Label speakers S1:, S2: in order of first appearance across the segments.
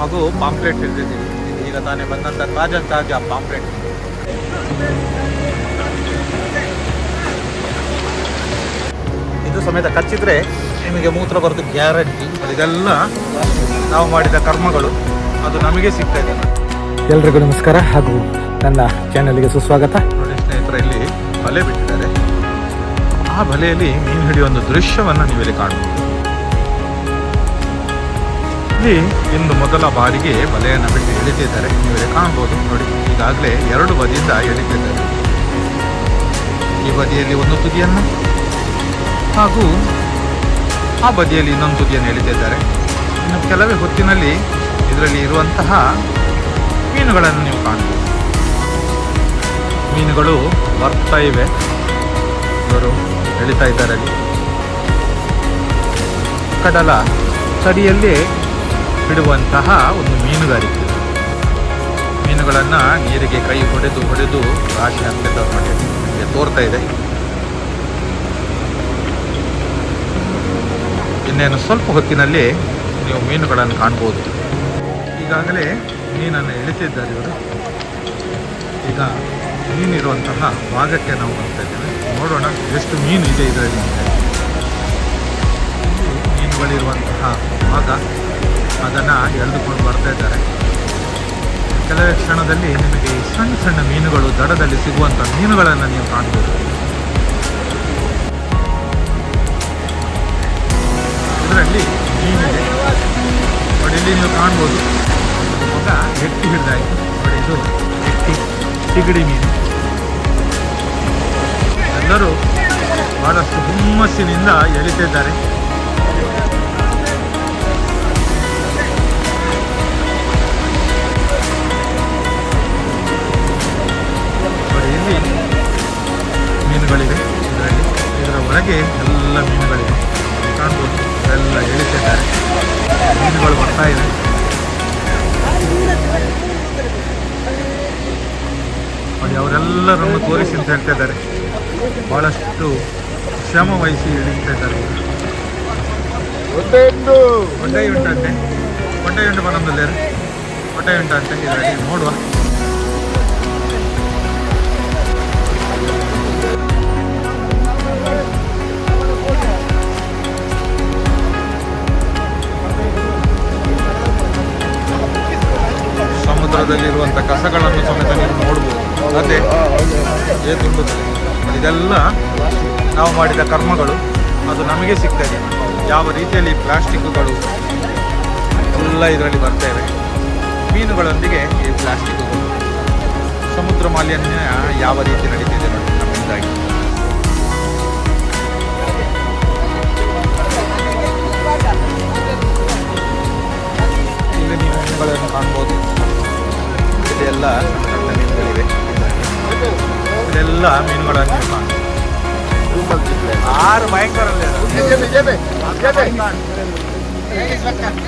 S1: ಮಗು ಪಾಂಪ್ಲೆಟ್ ಹಿಡಿದಿದ್ದೀವಿ ಈಗ ತಾನೇ ಬಂದಂಥ ತಾಜಾ ತಾಜಾ ಪಾಂಪ್ಲೆಟ್. ಇದು ಸಮೇತ ಕಚ್ಚಿದ್ರೆ ನಿಮಗೆ ಮೂತ್ರ ಬರೋದು ಗ್ಯಾರಂಟಿ. ಇದೆಲ್ಲ ನಾವು ಮಾಡಿದ ಕರ್ಮಗಳು. ಅದು ನಮಗೆ ಸಿಗ್ತಾ ಇದೆ.
S2: ಎಲ್ರಿಗೂ ನಮಸ್ಕಾರ. ಹಾಗೂ ನನ್ನ ಚಾನಲ್ಗೆ ಸುಸ್ವಾಗತ.
S1: ನೋಡಿ ಸ್ನೇಹಿತರೆ ಇಲ್ಲಿ ಬಲೆ ಬಿಟ್ಟಿದ್ದಾರೆ. ಆ ಬಲೆಯಲ್ಲಿ ಮೀನು ಹಿಡಿಯುವ ಒಂದು ದೃಶ್ಯವನ್ನು ನೀವಿಲ್ಲಿ ಇಲ್ಲಿ ಕಾಣಬಹುದು. ಇಲ್ಲಿ ಇಂದು ಮೊದಲ ಬಾರಿಗೆ ಬಲೆಯನ್ನು ಬಿಟ್ಟು ಎಳಿತಿದ್ದಾರೆ ನೀವೇ ಕಾಣಬಹುದು. ನೋಡಿ, ಈಗಾಗಲೇ ಎರಡು ಬದಿಯಿಂದ ಎಳಿತಿದ್ದಾರೆ ಈ ಬದಿಯಲ್ಲಿ ಒಂದು ತುದಿಯನ್ನು ಹಾಗೂ ಆ ಬದಿಯಲ್ಲಿ ಇನ್ನೊಂದು ತುದಿಯನ್ನು ಎಳಿತಿದ್ದಾರೆ ಇನ್ನು ಕೆಲವೇ ಹೊತ್ತಿನಲ್ಲಿ ಇದರಲ್ಲಿ ಇರುವಂತಹ ಮೀನುಗಳನ್ನು ನೀವು ಕಾಣಬಹುದು. ಮೀನುಗಳು ಬರ್ತಾ ಇವೆ. ಇವರು ಎಳಿತಾ ಇದ್ದಾರೆ ಕಡಲ ತಡಿಯಲ್ಲಿ ಬಿಡುವಂತಹ ಒಂದು ಮೀನುಗಾರಿಕೆ. ಮೀನುಗಳನ್ನು ನೀರಿಗೆ ಕೈ ಹೊಡೆದು ಹೊಡೆದು ರಾಶಿ ಹಾಕ್ತಿದ್ದಾರೆ ನೋಡಿ ತೋರ್ತಾ ಇದೆ. ಇನ್ನೇನು ಸ್ವಲ್ಪ ಹೊತ್ತಿನಲ್ಲಿ ನೀವು ಮೀನುಗಳನ್ನು ಕಾಣ್ಬೋದು. ಈಗಾಗಲೇ ಮೀನನ್ನು ಎಳಿತಿದ್ದಾರೆ ಇವರು. ಈಗ ಮೀನಿರುವಂತಹ ಭಾಗಕ್ಕೆ ನಾವು ಬರ್ತಾ ಇದ್ದೇವೆ. ನೋಡೋಣ ಎಷ್ಟು ಮೀನು ಇದೆ ಇದರಲ್ಲಿ. ಮೀನುಗಳಿರುವಂತಹ ಭಾಗ. ಅದನ್ನು ಎಳೆದುಕೊಂಡು ಬರ್ತಾ ಇದ್ದಾರೆ. ಕೆಲವೇ ಕ್ಷಣದಲ್ಲಿ ನಿಮಗೆ ಈ ಸಣ್ಣ ಸಣ್ಣ ಮೀನುಗಳು ದಡದಲ್ಲಿ ಸಿಗುವಂಥ ಮೀನುಗಳನ್ನು ನೀವು ಕಾಣ್ಬೋದು. ಇದರಲ್ಲಿ ಮೀನಿದೆ. ನೋಡಿ, ಇಲ್ಲಿ ನೀವು ಕಾಣ್ಬೋದು. ಮಗ ಎಟ್ಟಿ ಹಿಡಿದಾಯಿತು. ನೋಡಿ, ಇದು ಎಟ್ಟಿ ಸಿಗಡಿ ಮೀನು. ಎಲ್ಲರೂ ಬಹಳಷ್ಟು ಹುಮ್ಮಸ್ಸಿನಿಂದ ಎಳಿತಿದ್ದಾರೆ ಒಳಗೆ ಎಲ್ಲ ಮೀನುಗಳಿವೆ. ಕಾಣ್ಬೋದು ಎಲ್ಲ ಎಳಿತಿದ್ದಾರೆ. ಮೀನುಗಳು ಬರ್ತಾ ಇದೆ. ನೋಡಿ ಅವರೆಲ್ಲರನ್ನು ತೋರಿಸಿ ಅಂತ ಹೇಳ್ತಾ ಇದ್ದಾರೆ. ಬಹಳಷ್ಟು ಶ್ರಮ ವಹಿಸಿ ಇಳಿತಾ ಇದ್ದಾರೆ. ಹೊಟ್ಟೆ ಉಂಟಂತೆ. ಹೊಟ್ಟೆ ಉಂಟು ಬರೋದಿಲ್ಲ ಹೊಟ್ಟೆ ಉಂಟಂತೆ. ಇದರಲ್ಲಿ ನೋಡುವ. ಸಮುದ್ರದಲ್ಲಿರುವಂಥ ಕಸಗಳನ್ನು ಸಮೇತ ನೀವು ನೋಡ್ಬೋದು. ಅದೇ ತುಂಡು ಇದೆಲ್ಲ ನಾವು ಮಾಡಿದ ಕರ್ಮಗಳು. ಅದು ನಮಗೆ ಸಿಗ್ತದೆ. ಯಾವ ರೀತಿಯಲ್ಲಿ ಪ್ಲಾಸ್ಟಿಕ್ಗಳು ಎಲ್ಲ ಇದರಲ್ಲಿ ಬರ್ತೇವೆ. ಮೀನುಗಳೊಂದಿಗೆ ಈ ಪ್ಲಾಸ್ಟಿಕ್ಗಳು. ಸಮುದ್ರ ಮಾಲಿನ್ಯ ಯಾವ ರೀತಿ ನಡೀತಿದೆ ನೋಡಿ, ನಮ್ಮಿಂದಾಗಿ. ಸಣ್ಣ ಮೀನುಗಳಿವೆ ಇದೆಲ್ಲ ಕಾಣ್ಬೋದು ಆರು ಭಯಂಕರ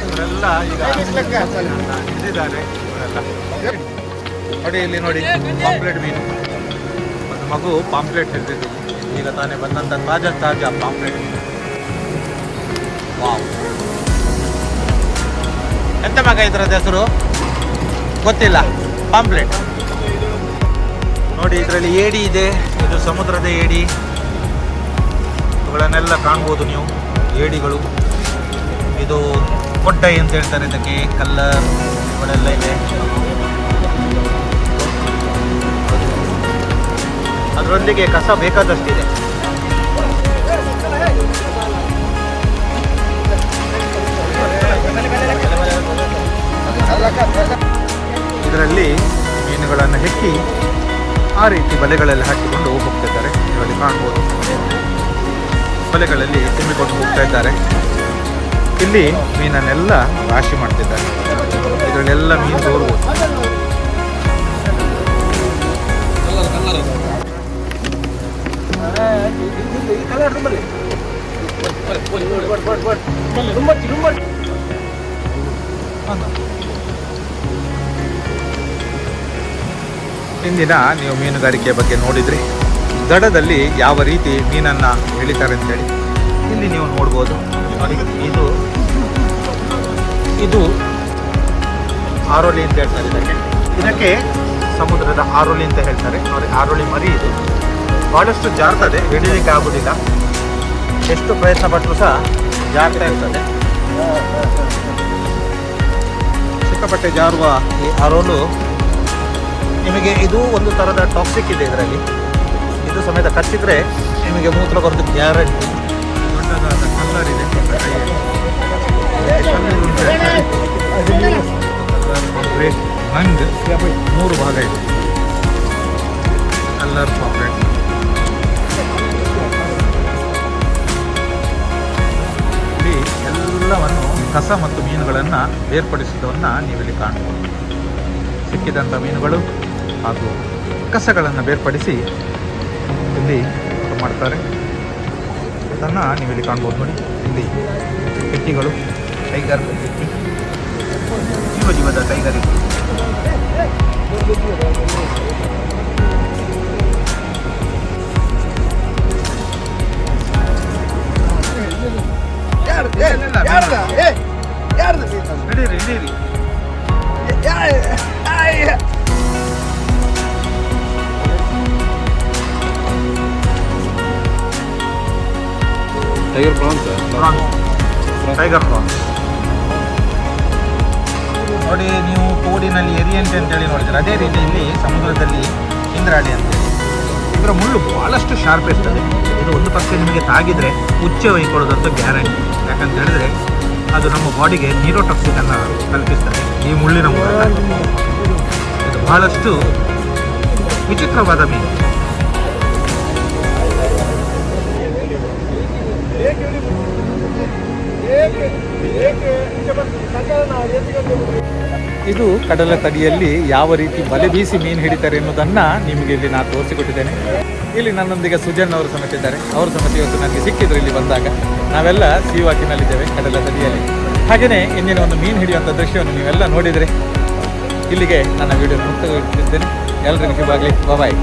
S1: ಇವರೆಲ್ಲ ಈಗ ಇದ್ದಿದ್ದಾರೆ ಇವರೆಲ್ಲ. ನೋಡಿ ಇಲ್ಲಿ ನೋಡಿ, ಪಾಂಪ್ಲೆಟ್ ಮೀನು. ಒಂದು ಮಗು ಪಾಂಪ್ಲೆಟ್ ಹಿಡಿದಿದ್ದು. ಈಗ ತಾನೇ ಬಂದಂತ ತಾಜಾ ತಾಜಾ ಪಾಂಪ್ಲೆಟ್ ಮೀನು. ಎಂತ ಮಗ ಇದರದ ಹೆಸರು? ಗೊತ್ತಿಲ್ಲ. ಪಾಂಪ್ಲೆಟ್ ನೋಡಿ, ಇದರಲ್ಲಿ ಏಡಿ ಇದೆ. ಇದು ಸಮುದ್ರದ ಏಡಿ. ಇವುಗಳನ್ನೆಲ್ಲ ಕಾಣ್ಬೋದು ನೀವು, ಏಡಿಗಳು. ಇದು ಕೊಟ್ಟೈ ಅಂತ ಹೇಳ್ತಾರೆ ಇದಕ್ಕೆ, ಕಲ್ಲರ್, ಇವುಗಳೆಲ್ಲ ಇದೆ. ಅದರೊಂದಿಗೆ ಕಸ ಬೇಕಾದಷ್ಟಿದೆ. ಬಲೆಗಳಲ್ಲಿ ಹಾಕಿಕೊಂಡು ಹೋಗ್ತಿದ್ದಾರೆ. ಇದರಲ್ಲಿ ಕಾಣ್ಬೋದು. ಬಲೆಗಳಲ್ಲಿ ತುಂಬಿಕೊಂಡು ಹೋಗ್ತಾ ಇದ್ದಾರೆ. ಇಲ್ಲಿ ಮೀನನ್ನೆಲ್ಲ ರಾಶಿ ಮಾಡ್ತಿದ್ದಾರೆ. ಇದರಲ್ಲೆಲ್ಲ ಮೀನು ತೋರ್ಬೋದು. ಇಂದಿನ ನೀವು ಮೀನುಗಾರಿಕೆ ಬಗ್ಗೆ ನೋಡಿದ್ರಿ. ದಡದಲ್ಲಿ ಯಾವ ರೀತಿ ಮೀನನ್ನು ಅಂತ ಅಂತೇಳಿ ಇಲ್ಲಿ ನೀವು ನೋಡ್ಬೋದು. ನೋಡಿ ಇದು ಇದು ಆರೋಲಿ ಅಂತ ಹೇಳ್ತಾರೆ ಇದಕ್ಕೆ. ಇದಕ್ಕೆ ಸಮುದ್ರದ ಆರೋಲಿ ಅಂತ ಹೇಳ್ತಾರೆ. ನೋಡಿ, ಆರೋಲಿ ಮರಿ ಇದು. ಬಹಳಷ್ಟು ಜಾರ್ತದೆ, ಹಿಡಿಲಿಕ್ಕೆ ಆಗುದಿಲ್ಲ. ಎಷ್ಟು ಪ್ರಯತ್ನ ಪಟ್ಟರು ಸಹ ಜಾರ್ತಾ ಇರ್ತದೆ. ಸಿಕ್ಕಾಪಟ್ಟೆ ಜಾರುವ ಈ ಆರೋಲು ನಿಮಗೆ ಇದು ಒಂದು ಥರದ ಟಾಕ್ಸಿಕ್ ಇದೆ ಇದರಲ್ಲಿ. ಇದು ಸಮೇತ ಕಚ್ಚಿದ್ರೆ ನಿಮಗೆ ಮೂತ್ರ ಬರೋದು ಗ್ಯಾರಂಟಿ ಕಲ್ಲರ್ ಇದೆ ಮೂರು ಭಾಗ ಇದೆ. ಕಲ್ಲರ್ ಪಾಪ್ಲೆಟ್ ಇಲ್ಲಿ ಎಲ್ಲವನ್ನು ಕಸ ಮತ್ತು ಮೀನುಗಳನ್ನು ಬೇರ್ಪಡಿಸಿದವನ್ನು ನೀವಿಲ್ಲಿ ಕಾಣಬಹುದು ಸಿಕ್ಕಿದಂಥ ಮೀನುಗಳು ಹಾಗೂ ಕಸಗಳನ್ನು ಬೇರ್ಪಡಿಸಿ ಇಲ್ಲಿ ಮಾಡ್ತಾರೆ. ಅದನ್ನು ಇಲ್ಲಿ ಕಾಣ್ಬೋದು ನೋಡಿ. ಇಲ್ಲಿ ಪೆಟ್ಟಿಗಳು ಟೈಗರ್ ಪೆಟ್ಟಿ ಜೀವ ಜೀವದ ಟೈಗರ್ ಇಲ್ಲಿ ಇಲ್ಲಿ
S3: ಟೈಗರ್ ಪ್ರಾನ್ಸ್
S1: ಟೈಗರ್ ಪ್ರಾನ್ಸ್ ನೋಡಿ, ನೀವು ಕೋಡಿನಲ್ಲಿ ಎರಿಯಂಟೆ ಅಂತೇಳಿ ನೋಡಿದ್ರೆ ಅದೇ ರೀತಿ ಇಲ್ಲಿ ಸಮುದ್ರದಲ್ಲಿ ಇಂದ್ರಾಡಿ ಅಂತೇಳಿ ಇದರ ಮುಳ್ಳು ಬಹಳಷ್ಟು ಶಾರ್ಪ್ ಇರ್ತದೆ. ಇದು ಒಂದು ಪಕ್ಷ ನಿಮಗೆ ತಾಗಿದ್ರೆ ಉಚ್ಚೆ ಒಯ್ಕೊಳ್ಳೋದಂತೂ ಗ್ಯಾರಂಟಿ ಯಾಕಂತ ಹೇಳಿದ್ರೆ ಅದು ನಮ್ಮ ಬಾಡಿಗೆ ನೀರೋಟಾಕ್ಸಿಕನ್ನು ಕಲ್ಪಿಸ್ತದೆ ಈ ಮುಳ್ಳಿನ ಮೂಲಕ. ಇದು ಬಹಳಷ್ಟು ವಿಚಿತ್ರವಾದ ಮೀನು. ಇದು ಕಡಲ ತಡಿಯಲ್ಲಿ ಯಾವ ರೀತಿ ಬಲೆ ಬೀಸಿ ಮೀನು ಹಿಡಿತಾರೆ ಎನ್ನುವುದನ್ನು ನಿಮಗೆ ಇಲ್ಲಿ ನಾನು ತೋರಿಸಿಕೊಟ್ಟಿದ್ದೇನೆ. ಇಲ್ಲಿ ನನ್ನೊಂದಿಗೆ ಸುಜನ್ ಅವರು ಸಮೇತ ಇದ್ದಾರೆ ಅವರು ಸಮೇತ ಇವತ್ತು ನನಗೆ ಸಿಕ್ಕಿದ್ರು ಇಲ್ಲಿ ಬಂದಾಗ. ನಾವೆಲ್ಲ ಸೀವಾಕಿನಲ್ಲಿದ್ದೇವೆ ಕಡಲ ತಡಿಯಲ್ಲಿ. ಹಾಗೆಯೇ ಇಂದಿನ ಒಂದು ಮೀನು ಹಿಡಿಯುವಂಥ ದೃಶ್ಯವನ್ನು ನೀವೆಲ್ಲ ನೋಡಿದರೆ ಇಲ್ಲಿಗೆ ನನ್ನ ವಿಡಿಯೋ ಮುಕ್ತಗೊಳಿಸಿದ್ದೇನೆ ಎಲ್ಲರಿಗೂ ಶುಭ ಆಗಲಿ. ಬಾಯ್